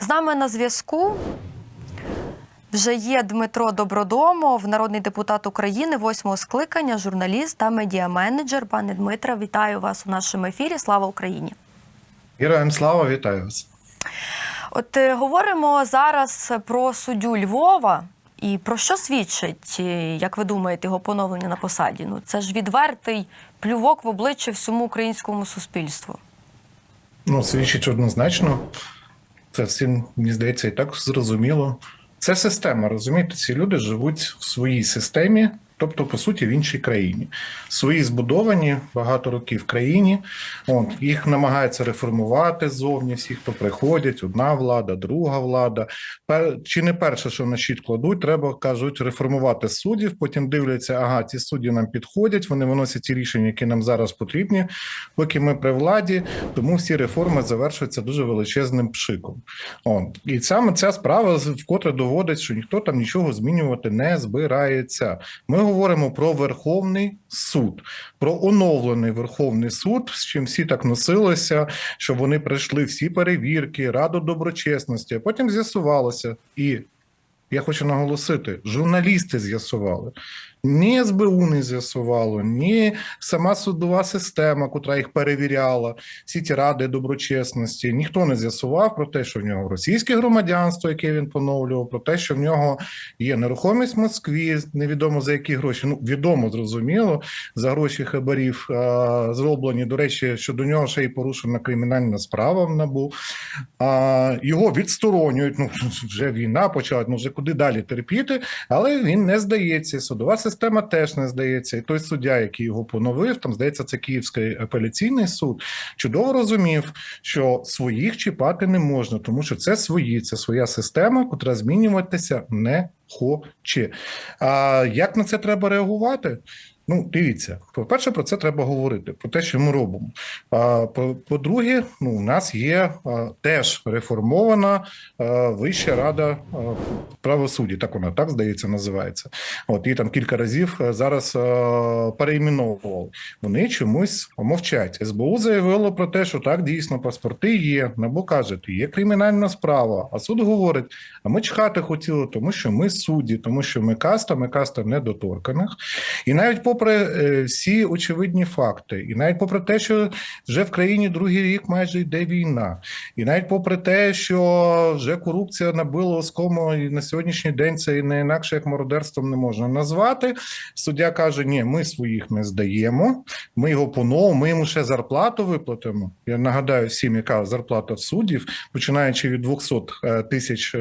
З нами на зв'язку вже є Дмитро Добродомов, народний депутат України, восьмого скликання, журналіст та медіаменеджер. Пане Дмитре, вітаю вас у нашому ефірі. Слава Україні! Героям слава, вітаю вас. От е, говоримо зараз про суддю Львова. І про що свідчить, е, як ви думаєте, його поновлення на посаді? Ну це ж відвертий плювок в обличчя всьому українському суспільству. Ну, свідчить однозначно. Це всім, мені здається, і так зрозуміло. Це система, розумієте? Ці люди живуть в своїй системі, тобто, по суті, в іншій країні. Свої збудовані багато років в країні. От, їх намагаються реформувати ззовні, всі, хто приходять, одна влада, друга влада. Пер... Чи не перше, що на щит кладуть, треба кажуть реформувати суддів. Потім дивляться, ага, ці судді нам підходять, вони виносять ті рішення, які нам зараз потрібні, поки ми при владі. Тому всі реформи завершуються дуже величезним пшиком. От. І саме ця справа вкотре доводить, що ніхто там нічого змінювати не збирається. Ми говоримо про Верховний суд, про оновлений Верховний суд, з чим всі так носилися, що вони пройшли всі перевірки, раду доброчесності. А потім з'ясувалося, і я хочу наголосити: журналісти з'ясували. Ні СБУ не з'ясувало, ні сама судова система, котра їх перевіряла, всі ті ради доброчесності. Ніхто не з'ясував про те, що в нього російське громадянство, яке він поновлював, про те, що в нього є нерухомість в Москві, невідомо за які гроші. Ну відомо зрозуміло за гроші хабарів а, зроблені. До речі, що до нього ще й порушена кримінальна справа в набу. А, його відсторонюють. Ну вже війна почала. Ну вже куди далі терпіти, але він не здається. Судова система теж не здається. І той суддя, який його поновив, там здається, це Київський апеляційний суд, чудово розумів, що своїх чіпати не можна, тому що це свої, це своя система, котра змінюватися не хоче. А як на це треба реагувати? Ну, дивіться, по-перше, про це треба говорити, про те, що ми робимо. А по- по-друге, ну, у нас є теж реформована Вища рада правосуддя, так вона так здається, називається. От і там кілька разів зараз а, перейменовували. Вони чомусь мовчать. СБУ заявило про те, що так дійсно паспорти є. Набо каже, є кримінальна справа. А суд говорить: а ми чхати хотіли, тому що ми судді, тому що ми каста, ми каста недоторканих. І навіть попри е, всі очевидні факти, і навіть попри те, що вже в країні другий рік майже йде війна, і навіть попри те, що вже корупція набила оскому, і на сьогоднішній день це і не інакше як мародерством не можна назвати. Суддя каже: ні, ми своїх не здаємо, ми його поновимо, ми йому ще зарплату виплатимо. Я нагадаю всім, яка зарплата суддів, починаючи від 200 е, тисяч е,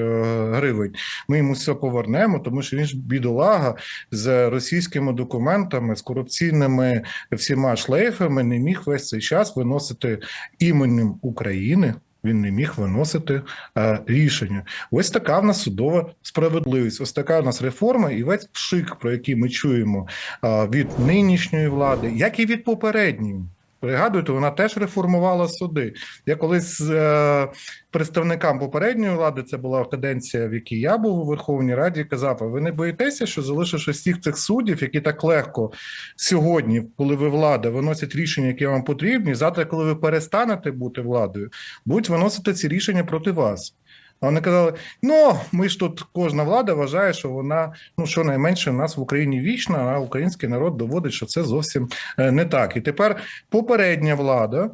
гривень. Ми йому все повернемо, тому що він ж бідолага з російськими документами, з корупційними всіма шлейфами не міг весь цей час виносити іменем України. Він не міг виносити е, рішення. Ось така в нас судова справедливість. Ось така в нас реформа, і весь пшик, про який ми чуємо е, від нинішньої влади, як і від попередньої. Пригадуєте, вона теж реформувала суди. Я колись з е, представникам попередньої влади, це була каденція, в якій я був у Верховній Раді, казав: а ви не боїтеся, що залишивши всіх цих суддів, які так легко сьогодні, коли ви влада, виносять рішення, які вам потрібні, завтра, коли ви перестанете бути владою, будуть виносити ці рішення проти вас. А вони казали: ну ми ж тут кожна влада вважає, що вона ну щонайменше у нас в Україні вічна, а український народ доводить, що це зовсім е, не так. І тепер попередня влада. е,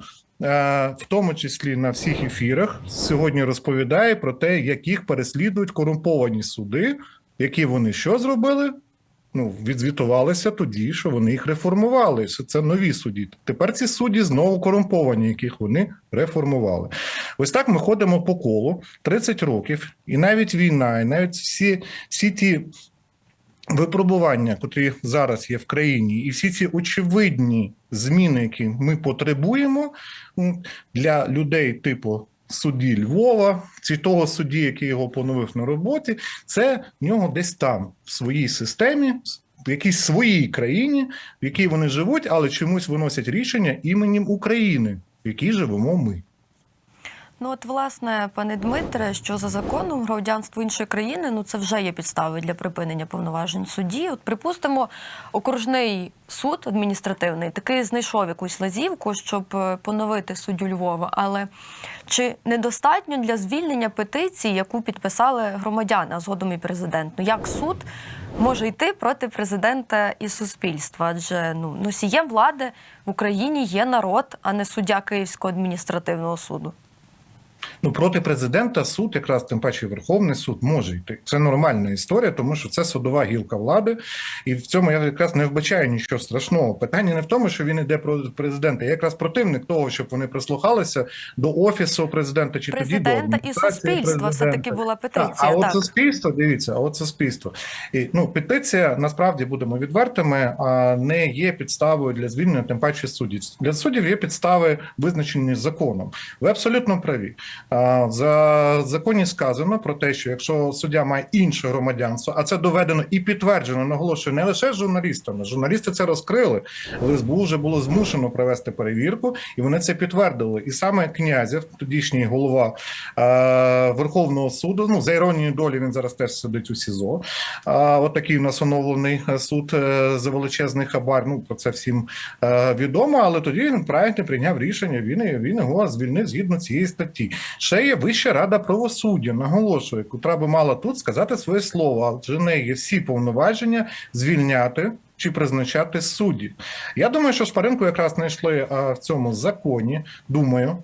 В тому числі на всіх ефірах сьогодні розповідає про те, як їх переслідують корумповані суди, які вони що зробили? Ну, відзвітувалися тоді, що вони їх реформували. Що це нові судді. Тепер ці судді знову корумповані, яких вони реформували. Ось так ми ходимо по колу 30 років, і навіть війна, і навіть всі, всі ті випробування, котрі зараз є в країні, і всі ці очевидні зміни, які ми потребуємо для людей, типу. Судді Львова, чи того судді, який його поновив на роботі, це в нього десь там, в своїй системі, в якійсь своїй країні, в якій вони живуть, але чомусь виносять рішення іменем України, в якій живемо ми. Ну от власне, пане Дмитре, що за законом громадянство іншої країни, ну це вже є підстави для припинення повноважень судді. От припустимо, окружний суд адміністративний таки знайшов якусь лазівку, щоб е, поновити суддю Львова. Але чи недостатньо для звільнення петиції, яку підписали громадяни, а згодом і президент? Ну як суд може йти проти президента і суспільства? Адже ну носієм влади в Україні є народ, а не суддя Київського адміністративного суду. Ну, проти президента суд, якраз тим паче Верховний суд, може йти. Це нормальна історія, тому що це судова гілка влади, і в цьому я якраз не вбачаю нічого страшного. Питання не в тому, що він йде проти президента. Я якраз противник того, щоб вони прислухалися до офісу президента чи тоді до Президента і суспільства все таки була петиція. а от Так, суспільство, дивіться, а от суспільство. І ну петиція насправді будемо відвертими, а не є підставою для звільнення, тим паче суддів. Для суддів є підстави, визначені законом. Ви абсолютно праві. А, В законі сказано про те, що якщо суддя має інше громадянство, а це доведено і підтверджено, наголошую, не лише журналістами. Журналісти це розкрили. СБУ вже було змушено провести перевірку, і вони це підтвердили. І саме князів, тодішній голова Верховного суду, ну за іронією долі, він зараз теж сидить у СІЗО. От такий у нас оновлений е, суд е, за величезний хабар. Ну про це всім е, відомо. Але тоді він правильно прийняв рішення. Він він його звільнив згідно цієї статті. Ще є Вища рада правосуддя. Наголошую, котра би мала тут сказати своє слово. Адже неї всі повноваження звільняти. Чи призначати судді? Я думаю, що шпаринку якраз знайшли в цьому законі. Думаю,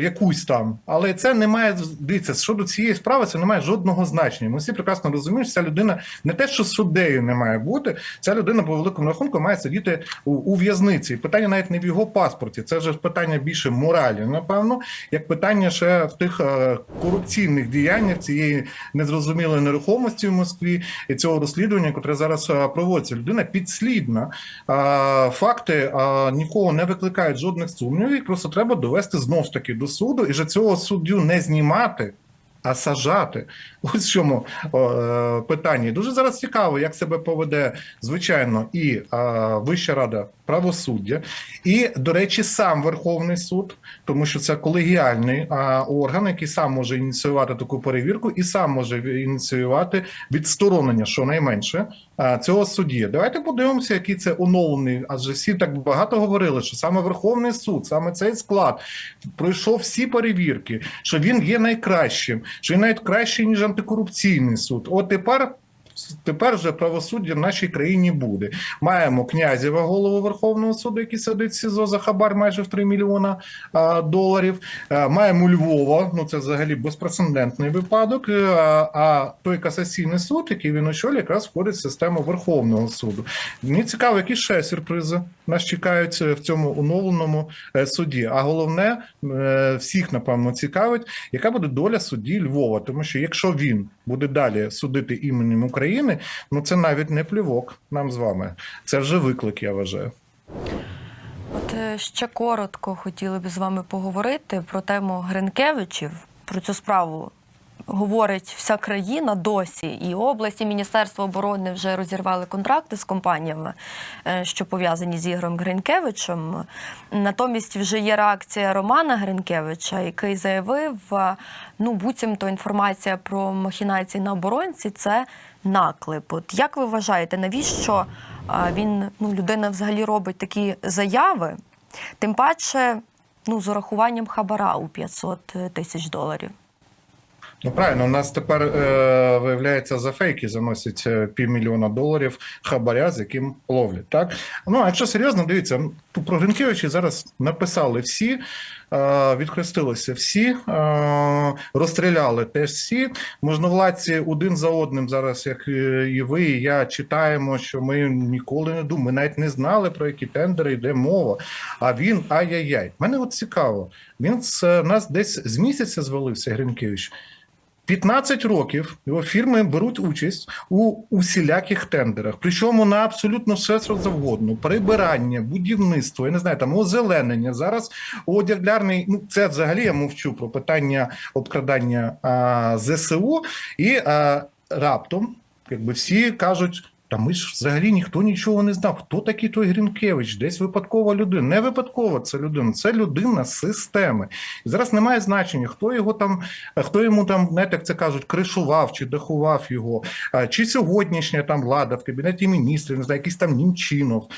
якусь там, але це не має дивіться, щодо цієї справи, це не має жодного значення. Ми всі прекрасно розуміємо, що ця людина не те, що суддею не має бути. Ця людина по великому рахунку має сидіти у, у в'язниці. Питання навіть не в його паспорті. Це вже питання більше моралі, напевно, як питання ще в тих е, корупційних діяннях цієї незрозумілої нерухомості в Москві і цього розслідування, яке зараз е, проводиться. Людина підслідна. Факти нікого не викликають жодних сумнівів. Просто треба довести знов таки до суду, і вже цього суддю не знімати. А сажати, ось в чому е, питання. Дуже зараз цікаво, як себе поведе звичайно і Вища рада правосуддя, і, до речі, сам Верховний суд, тому що це колегіальний орган, який сам може ініціювати таку перевірку, і сам може ініціювати відсторонення, щонайменше, е, цього судді. Давайте подивимося, який це оновлений. Адже всі так багато говорили, що саме Верховний суд, саме цей склад пройшов всі перевірки, що він є найкращим, що він навіть кращий ніж антикорупційний суд. От тепер. Тепер вже правосуддя в нашій країні буде. Маємо князєва голову Верховного суду, який сидить в СІЗО за хабар майже в 3 мільйона а, доларів. А, маємо Львова. Ну це взагалі безпрецедентний випадок. А, а той касаційний суд, який він очолює, якраз входить в систему Верховного суду. Мені цікаво, які ще сюрпризи нас чекають в цьому оновленому е, суді. А головне, е, всіх напевно цікавить, яка буде доля судді Львова, тому що якщо він буде далі судити іменем України, ну це навіть не плювок нам з вами. Це вже виклик, я вважаю. от е, ще коротко хотіли б з вами поговорити про тему Гринкевичів. Про цю справу говорить вся країна досі. І області Міністерства оборони вже розірвали контракти з компаніями, е, що пов'язані з Ігорем Гринкевичем. Натомість вже є реакція Романа Гринкевича, який заявив, е, ну буцімто інформація про махінації на оборонці це наклеп. От як ви вважаєте, навіщо він ну, людина взагалі робить такі заяви? Тим паче, ну, з урахуванням хабара у 500 тисяч доларів. Ну правильно, у нас тепер е, виявляється за фейки заносять е, півмільйона доларів хабаря, з яким ловлять. Так ну а якщо серйозно, дивіться, про Гринкевича зараз написали всі. е, Відхрестилися всі, е, розстріляли теж всі. Можновладці один за одним зараз, як е, і ви, і я читаємо, що ми ніколи не думали, ми навіть не знали про які тендери йде мова. А він ай-яй-яй. Мене от цікаво. Він з нас десь з місяця звалився Гринкевич. 15 років його фірми беруть участь у усіляких тендерах, причому на абсолютно все що завгодно: прибирання, будівництво, я не знаю, там озеленення. Зараз одяглярний, ну це взагалі я мовчу про питання обкрадання а, ЗСУ, і а, раптом, якби всі кажуть. Та ми ж взагалі ніхто нічого не знав. Хто такий той Грінкевич? Десь випадкова людина. Не випадкова це людина, це людина системи. І зараз немає значення, хто його там, хто йому там, знаєте, як це кажуть, кришував чи дахував його, чи сьогоднішня там влада в кабінеті міністрів, не знаю, якийсь там Німчинов,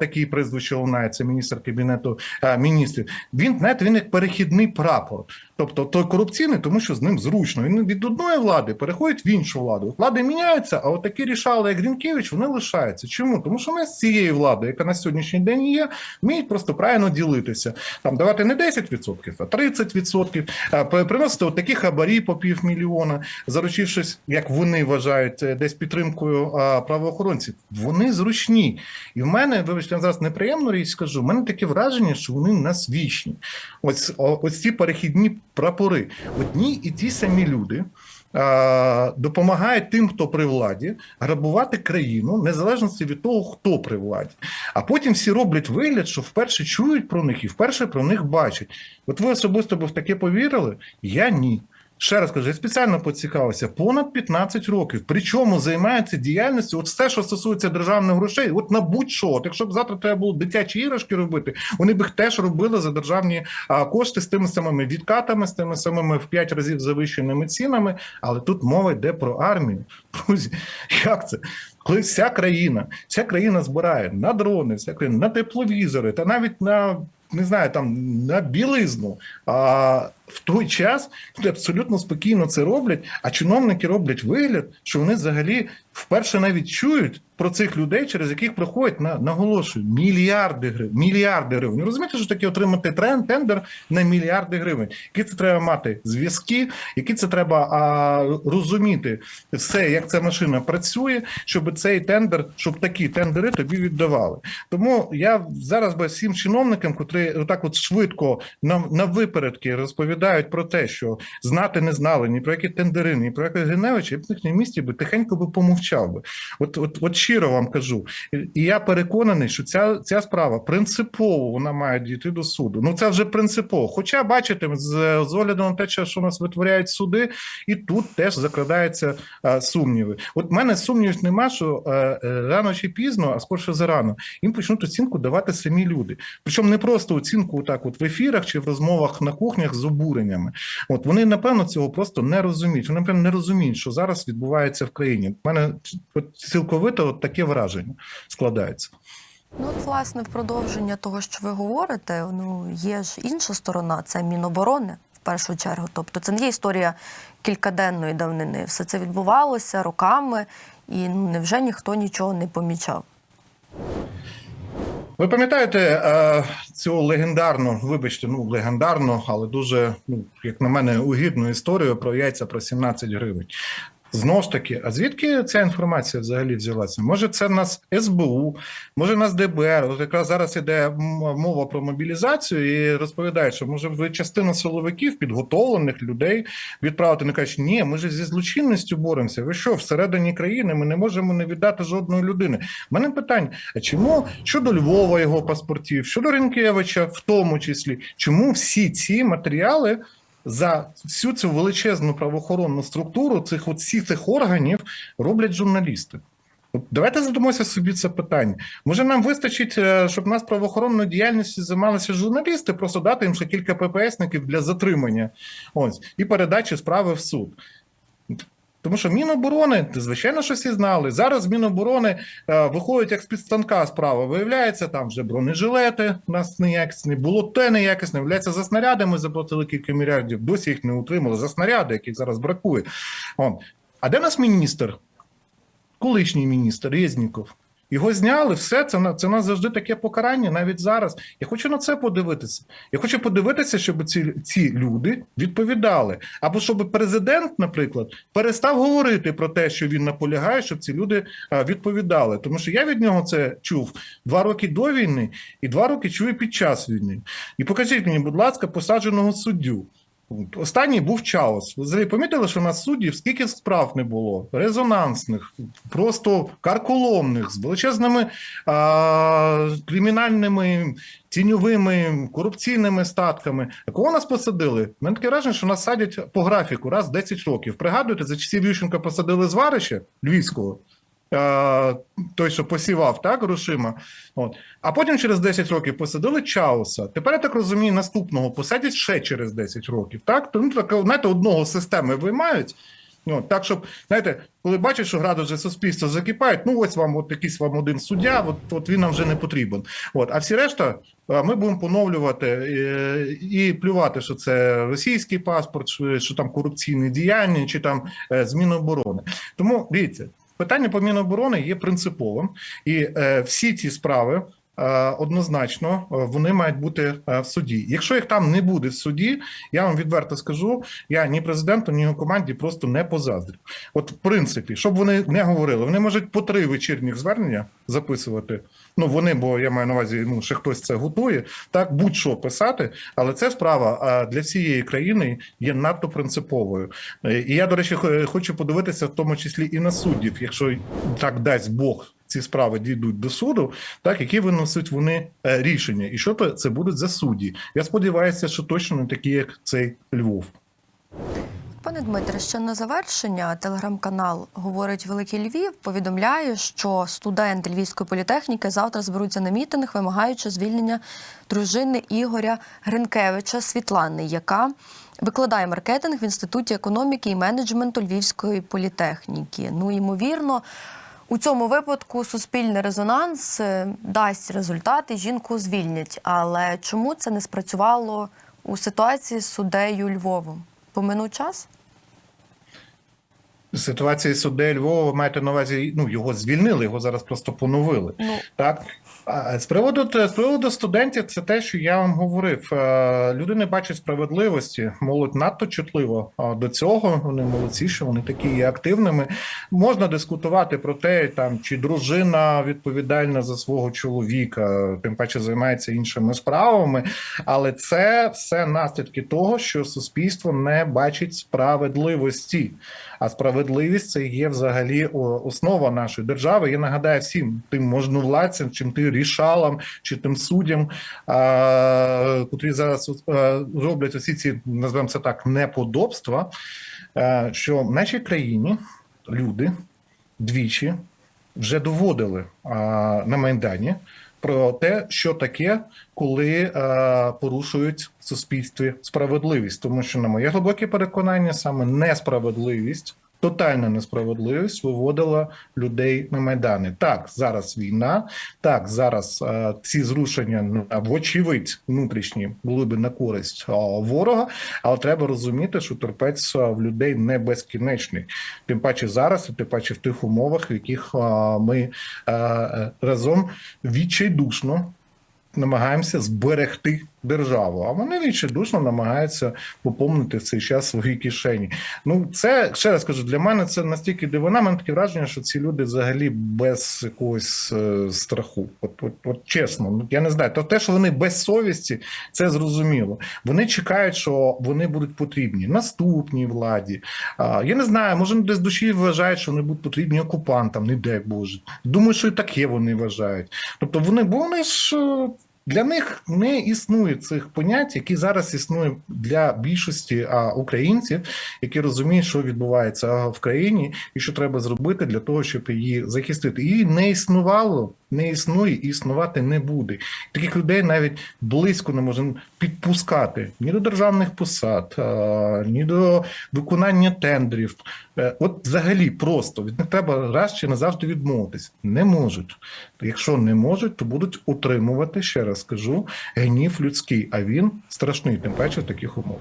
такий прізвище лунає, це міністр кабінету міністрів. Він знаєте, він як перехідний прапор. Тобто той корупційний, тому що з ним зручно. Він від одної влади переходить в іншу владу. Влади міняються, а от такі рішали, як Грінкевич, вони лишаються. Чому? Тому що ми з цієї влади, яка на сьогоднішній день є, вміють просто правильно ділитися. Там давати не 10%, а 30%, а, приносити от такі хабарі по півмільйона, заручившись, як вони вважають, е, десь підтримкою правоохоронців. Вони зручні. І в мене, вибачте, зараз неприємну річ скажу. в мене таке враження, що вони нас вічні. Ось, ось ці перехідні прапори. Одні і ті самі люди. а, Допомагають тим, хто при владі, грабувати країну, незалежно від того, хто при владі. А потім всі роблять вигляд, що вперше чують про них і вперше про них бачать. От ви особисто би в таке повірили? Я ні. Ще раз кажу, я спеціально поцікавився, понад 15 років. Причому займається діяльністю, от все, що стосується державних грошей, от на будь-що. От якщо б завтра треба було дитячі іграшки робити, вони б їх теж робили за державні кошти з тими самими відкатами, з тими самими в 5 разів завищеними цінами. Але тут мова йде про армію. Друзі, як це? Коли вся країна, вся країна збирає на дрони, вся країна на тепловізори та навіть на. Не знаю, там на білизну. А в той час люди абсолютно спокійно це роблять, а чиновники роблять вигляд, що вони взагалі вперше навіть чують про цих людей, через яких проходять на наголошую мільярди гривень. Мільярди гривень. Розумієте, що таке отримати трен, тендер на мільярди гривень? Які це треба мати зв'язки, які це треба а, розуміти все, як ця машина працює, щоб цей тендер, щоб такі тендери тобі віддавали. Тому я зараз би всім чиновникам, котрі так от швидко на, на випередки розповідають про те, що знати не знали ні про які тендери, ні про яких Гриневича, я б в їхньому місті би тихенько би помовчав би. От, от, от щиро вам кажу. І- я переконаний, що ця, ця справа принципово вона має дійти до суду. Ну це вже принципово. Хоча бачите, з, з огляду на те, що у нас витворяють суди, і тут теж закрадаються а, сумніви. От мене сумнівів нема, що е, е, рано чи пізно, а скорше зарано, їм почнуть оцінку давати самі люди. Причому не просто оцінку так, от в ефірах чи в розмовах на кухнях з обуреннями. От вони напевно цього просто не розуміють. Вони напевно не розуміють, що зараз відбувається в країні. У мене цілковито от таке враження складається. Ну, от, власне, в продовження того, що ви говорите, ну є ж інша сторона, це Міноборони в першу чергу. Тобто, це не є історія кількаденної давнини. Все це відбувалося роками, і ну невже ніхто нічого не помічав? Ви пам'ятаєте е, цю легендарну, вибачте, ну легендарну, але дуже, ну як на мене, угідну історію про яйця про 17 гривень. Знову ж таки, а звідки ця інформація взагалі взялася? Може, це нас СБУ, може, нас ДБР. От якраз зараз іде мова про мобілізацію і розповідають, що може ви частину силовиків, підготовлених людей відправити. Не кажуть, ні, ми ж зі злочинністю боремося. Ви що, всередині країни ми не можемо не віддати жодної людини. У мене питання: а чому щодо Львова його паспортів, щодо Ренкевича, в тому числі, чому всі ці матеріали? За всю цю величезну правоохоронну структуру цих от цих органів роблять журналісти. Давайте задамося собі це питання. Може, нам вистачить, е, щоб нас правоохоронною діяльністю займалися журналісти, просто дати їм ще кілька ППСників для затримання ось і передачі справи в суд. Тому що Міноборони, звичайно, що всі знали. Зараз Міноборони е, виходять як з під станка справа. Виявляється, там вже бронежилети у нас неякісні, було те неякісне. Виявляється, за снаряди ми заплатили кілька мільярдів, досі їх не утримали. За снаряди, яких зараз бракує. О. А де нас міністр? Колишній міністр Резніков. Його зняли, все це на це нас завжди таке покарання, навіть зараз. Я хочу на це подивитися. Я хочу подивитися, щоб ці, ці люди відповідали. Або щоб президент, наприклад, перестав говорити про те, що він наполягає, щоб ці люди відповідали. Тому що я від нього це чув два роки до війни і два роки чую під час війни. І покажіть мені, будь ласка, посадженого суддю. Останній був Чаус. Ви помітили, що у нас суддів скільки справ не було? Резонансних, просто карколомних, з величезними а, кримінальними, тіньовими, корупційними статками. Кого нас посадили? Мене таке враження, що нас садять по графіку раз в 10 років. Пригадуєте, за часів Ющенка посадили зварище Львівського. Е, той, що посівав так, грошима. От. А потім через 10 років посадили Чауса. Тепер я так розумію, наступного посадять ще через 10 років. Так? Тому так, знаєте, одного системи виймають. Ну, так, щоб, знаєте, коли бачать, що градуси суспільства закипають, ну ось вам от якийсь вам один суддя, от, от він нам вже не потрібен. От, а всі решта е, ми будемо поновлювати е, і плювати, що це російський паспорт, що, там корупційні діяння, чи там зміна оборони. Тому дивіться, питання по Міноборони є принциповим, і е, всі ці справи. Е, Однозначно, е, вони мають бути е, в суді. Якщо їх там не буде в суді, я вам відверто скажу, я ні президенту, ні його команді просто не позаздрю. От, в принципі, щоб вони не говорили, вони можуть по три вечірніх звернення записувати. Ну вони, бо я маю на увазі, ну ще хтось це готує, так будь-що писати, але ця справа для всієї країни є надто принциповою. І я, до речі, хочу подивитися, в тому числі і на суддів, якщо так дасть Бог. Ці справи дійдуть до суду, так які виносять вони е, рішення, і що то це будуть за судді. Я сподіваюся, що точно не такі, як цей Львов. Пане Дмитре, ще на завершення телеграм-канал говорить Великий Львів. Повідомляє, що студенти Львівської політехніки завтра зберуться на мітинг, вимагаючи звільнення дружини Ігоря Гринкевича Світлани, яка викладає маркетинг в інституті економіки і менеджменту Львівської політехніки. Ну ймовірно. У цьому випадку суспільний резонанс е, дасть результати, жінку звільнять. Але чому це не спрацювало у ситуації з суддею Львовом? Поминув час? Ситуації суддею Львова маєте на увазі, ну його звільнили, його зараз просто поновили. Ну. Так з приводу з приводу студентів, це те, що я вам говорив. Е, Люди не бачать справедливості. Молодь надто чутливо до цього. Вони молодці, що вони такі є активними. Можна дискутувати про те, там чи дружина відповідальна за свого чоловіка, тим паче займається іншими справами. Але це все наслідки того, що суспільство не бачить справедливості. А справедливість це є взагалі основа нашої держави. Я нагадаю всім тим можновладцям, чим ти рішалам, чи тим суддям, котрі зараз роблять усі ці, називаємо це так, неподобства, що в нашій країні люди двічі вже доводили на Майдані про те, що таке, коли а, порушують в суспільстві справедливість, тому що на моє глибоке переконання, саме несправедливість. Тотальна несправедливість виводила людей на майдани. Так, зараз війна. Так, зараз е, ці зрушення вочевидь внутрішні були би на користь е, ворога, але треба розуміти, що терпець е, в людей не безкінечний. Тим паче зараз, і тим паче в тих умовах, в яких е, ми е, е, разом відчайдушно намагаємося зберегти державу, а вони відчайдушно намагаються поповнити в цей час свої кишені. Ну це ще раз кажу, для мене це настільки дивина. Мене таке враження, що ці люди взагалі без якогось е, страху. От, от, от чесно, ну я не знаю. То те, що вони без совісті, це зрозуміло. Вони чекають, що вони будуть потрібні наступній владі. А, я не знаю, може десь душі вважають, що вони будуть потрібні окупантам, не дай Боже. Думаю, що і таке вони вважають. Тобто вони, бо вони ж. Для них не існує цих понять, які зараз існують для більшості а, українців, які розуміють, що відбувається в країні, і що треба зробити для того, щоб її захистити. Її не існувало, не існує і існувати не буде. Таких людей навіть близько не можемо підпускати ні до державних посад, а, ні до виконання тендерів. Е, От взагалі просто від них треба раз чи назавжди відмовитись. Не можуть. Якщо не можуть, то будуть утримувати, ще раз скажу, гнів людський, а він страшний, тим паче в таких умовах.